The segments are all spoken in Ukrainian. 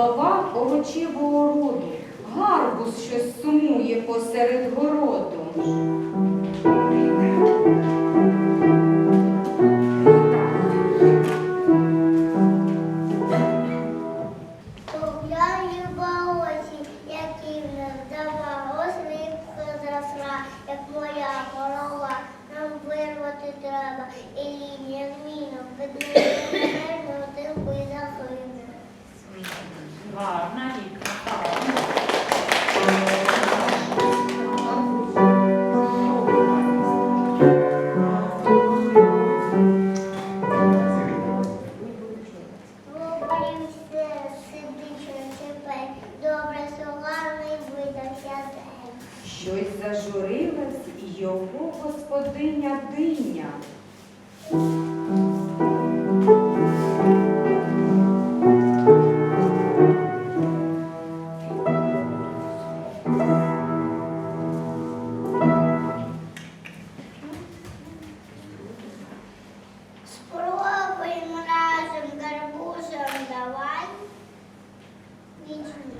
голова овочевого роду. Гарбуз щось сумує посеред городу. Гуляю болоті, які в нас як моя голова. Нам вирвати треба, і лінія зміну, видно Щось зажурилась його господиня диня. Спробуємо разом гарбузом давай. Вічно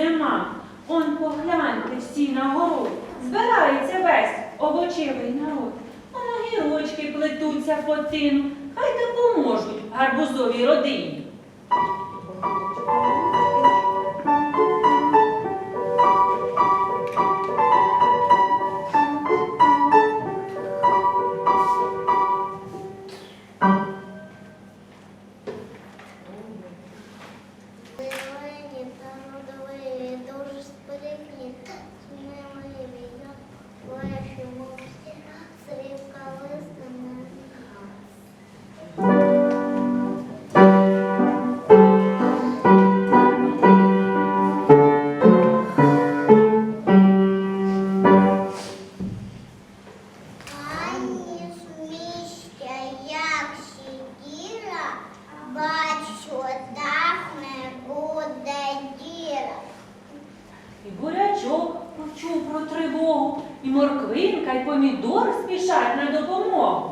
зима. Он погляньте всі на город. Збирається весь овочевий народ. Он огірочки плетуться по тину. Хай допоможуть гарбузовій родині. І морквинка, і помідор спішать на допомогу.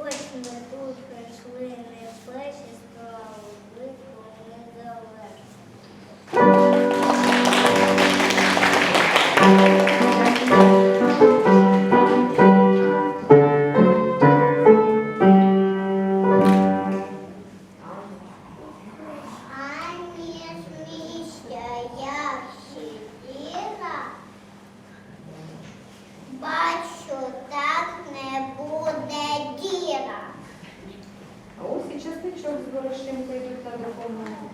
Ось ми тут прийшли не перші справи, швидко не. Частичок з горошинкою йдуть на допомогу.